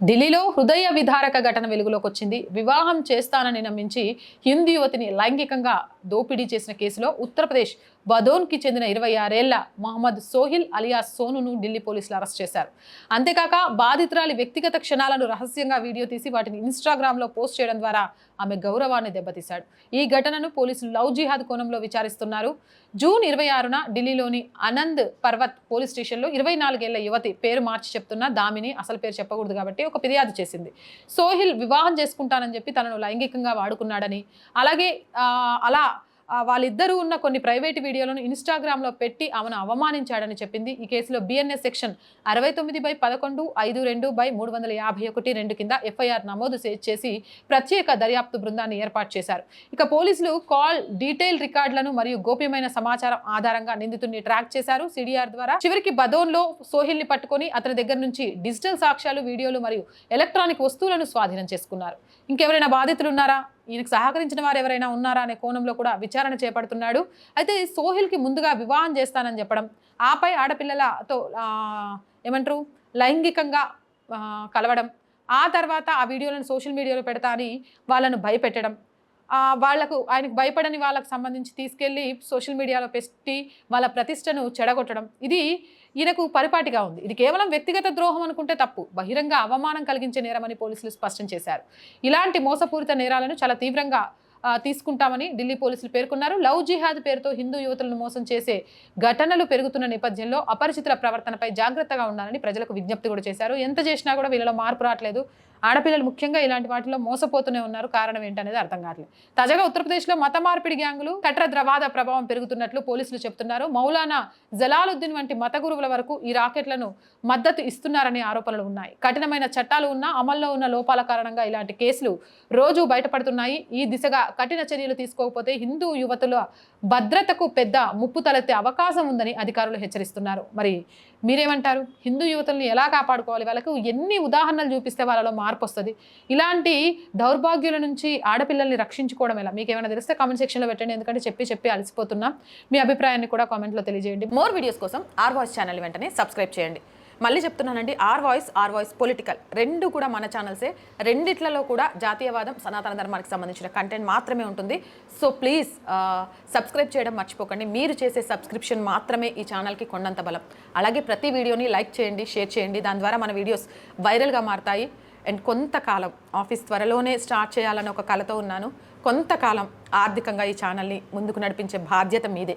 ఢిల్లీలో హృదయ విధారక ఘటన వెలుగులోకి వచ్చింది. వివాహం చేస్తానని నమ్మించి హిందూ యువతిని లైంగికంగా దోపిడీ చేసిన కేసులో ఉత్తరప్రదేశ్ బదోన్కి చెందిన ఇరవై ఆరేళ్ళ మహమ్మద్ సోహిల్ అలియా సోనును ఢిల్లీ పోలీసులు అరెస్ట్ చేశారు. అంతేకాక బాధితురాలి వ్యక్తిగత క్షణాలను రహస్యంగా వీడియో తీసి వాటిని ఇన్స్టాగ్రామ్లో పోస్ట్ చేయడం ద్వారా ఆమె గౌరవాన్ని దెబ్బతీశాడు. ఈ ఘటనను పోలీసులు లవ్ జిహాద్ కోణంలో విచారిస్తున్నారు. జూన్ ఇరవై ఆరున ఢిల్లీలోని ఆనంద్ పర్వత్ పోలీస్ స్టేషన్లో ఇరవై నాలుగేళ్ళ యువతి పేరు మార్చి చెప్తున్న దామిని అసలు పేరు చెప్పకూడదు కాబట్టి ఒక ఫిర్యాదు చేసింది. సోహిల్ వివాహం చేసుకుంటానని చెప్పి తనను లైంగికంగా వాడుకున్నాడని. అలాగే అలా వాళ్ళిద్దరూ ఉన్న కొన్ని ప్రైవేట్ వీడియోలను ఇన్స్టాగ్రామ్లో పెట్టి ఆమెను అవమానించాడని చెప్పింది. ఈ కేసులో బిఎన్ఎస్ సెక్షన్ అరవై తొమ్మిది బై పదకొండు ఐదు రెండు బై మూడు వందల యాభై ఒకటి రెండు కింద ఎఫ్ఐఆర్ నమోదు చేసి ప్రత్యేక దర్యాప్తు బృందాన్ని ఏర్పాటు చేశారు. ఇక పోలీసులు కాల్ డీటెయిల్ రికార్డులను మరియు గోప్యమైన సమాచారం ఆధారంగా నిందితుడిని ట్రాక్ చేశారు. సిడిఆర్ ద్వారా చివరికి బదోన్లో సోహిల్ని పట్టుకొని అతని దగ్గర నుంచి డిజిటల్ సాక్ష్యాలు వీడియోలు మరియు ఎలక్ట్రానిక్ వస్తువులను స్వాధీనం చేసుకున్నారు. ఇంకెవరైనా బాధితులు ఉన్నారా ఈయనకు సహకరించిన వారు ఎవరైనా ఉన్నారా అనే కోణంలో కూడా విచారణ చేపడుతున్నాడు. అయితే సోహిల్కి ముందుగా వివాహం చేస్తానని చెప్పడం ఆపై ఆడపిల్లలతో ఏమంటారు లైంగికంగా కలవడం ఆ తర్వాత ఆ వీడియోలను సోషల్ మీడియాలో పెడతా అని వాళ్ళను భయపెట్టడం వాళ్ళకు ఆయనకు భయపడని వాళ్ళకు సంబంధించి తీసుకెళ్ళి సోషల్ మీడియాలో పెట్టి వాళ్ళ ప్రతిష్టను చెడగొట్టడం. ఇది ఈయనకు పరిపాటిగా ఉంది. ఇది కేవలం వ్యక్తిగత ద్రోహం అనుకుంటే తప్పు. బహిరంగ అవమానం కలిగించే నేరమని పోలీసులు స్పష్టం చేశారు. ఇలాంటి మోసపూరిత నేరాలను చాలా తీవ్రంగా తీసుకుంటామని ఢిల్లీ పోలీసులు పేర్కొన్నారు. లవ్ జిహాద్ పేరుతో హిందూ యువతులను మోసం చేసే ఘటనలు పెరుగుతున్న నేపథ్యంలో అపరిచితుల ప్రవర్తనపై జాగ్రత్తగా ఉండాలని ప్రజలకు విజ్ఞప్తి కూడా చేశారు. ఎంత చేసినా కూడా వీళ్ళలో మార్పు రావట్లేదు. ఆడపిల్లలు ముఖ్యంగా ఇలాంటి వాటిలో మోసపోతూనే ఉన్నారు. కారణం ఏంటనేది అర్థం కావట్లేదు. తాజాగా ఉత్తరప్రదేశ్లో మత మార్పిడి గ్యాంగులు కట్ర ద్రవాద ప్రభావం పెరుగుతున్నట్లు పోలీసులు చెబుతున్నారు మౌలానా జలాలుద్దీన్ వంటి మత గురువుల వరకు ఈ రాకెట్లను మద్దతు ఇస్తున్నారనే ఆరోపణలు ఉన్నాయి. కఠినమైన చట్టాలు ఉన్నా అమల్లో ఉన్న లోపాల కారణంగా ఇలాంటి కేసులు రోజు బయటపడుతున్నాయి. ఈ దిశగా కఠిన చర్యలు తీసుకోకపోతే హిందూ యువతుల భద్రతకు పెద్ద ముప్పు తలెత్తే అవకాశం ఉందని అధికారులు హెచ్చరిస్తున్నారు. మరి మీరేమంటారు? హిందూ యువతుల్ని ఎలా కాపాడుకోవాలి? వాళ్ళకు ఎన్ని ఉదాహరణలు చూపిస్తే వాళ్ళలో మార్పు వస్తుంది? ఇలాంటి దౌర్భాగ్యుల నుంచి ఆడపిల్లల్ని రక్షించుకోవడం ఎలా? మీకు ఏమైనా తెలిస్తే కామెంట్ సెక్షన్లో పెట్టండి. ఎందుకంటే చెప్పి చెప్పి అలసిపోతున్నాం. మీ అభిప్రాయాన్ని కూడా కామెంట్లో తెలియజేయండి. మోర్ వీడియోస్ కోసం ఆర్ వాయిస్ ఛానల్ వెంటనే సబ్స్క్రైబ్ చేయండి. మళ్ళీ చెప్తున్నానండి R voice R voice political రెండు కూడా మన ఛానల్సే. రెండిట్లలో కూడా జాతీయవాదం సనాతన ధర్మానికి సంబంధించిన కంటెంట్ మాత్రమే ఉంటుంది. సో ప్లీజ్ సబ్స్క్రైబ్ చేయడం మర్చిపోకండి. మీరు చేసే సబ్స్క్రిప్షన్ మాత్రమే ఈ ఛానల్కి కొండంత బలం. అలాగే ప్రతి వీడియోని లైక్ చేయండి షేర్ చేయండి. దాని ద్వారా మన వీడియోస్ వైరల్గా మారుతాయి. అండ్ కొంతకాలం ఆఫీస్ త్వరలోనే స్టార్ట్ చేయాలని ఒక కలతో ఉన్నాను. కొంతకాలం ఆర్థికంగా ఈ ఛానల్ని ముందుకు నడిపించే బాధ్యత మీదే.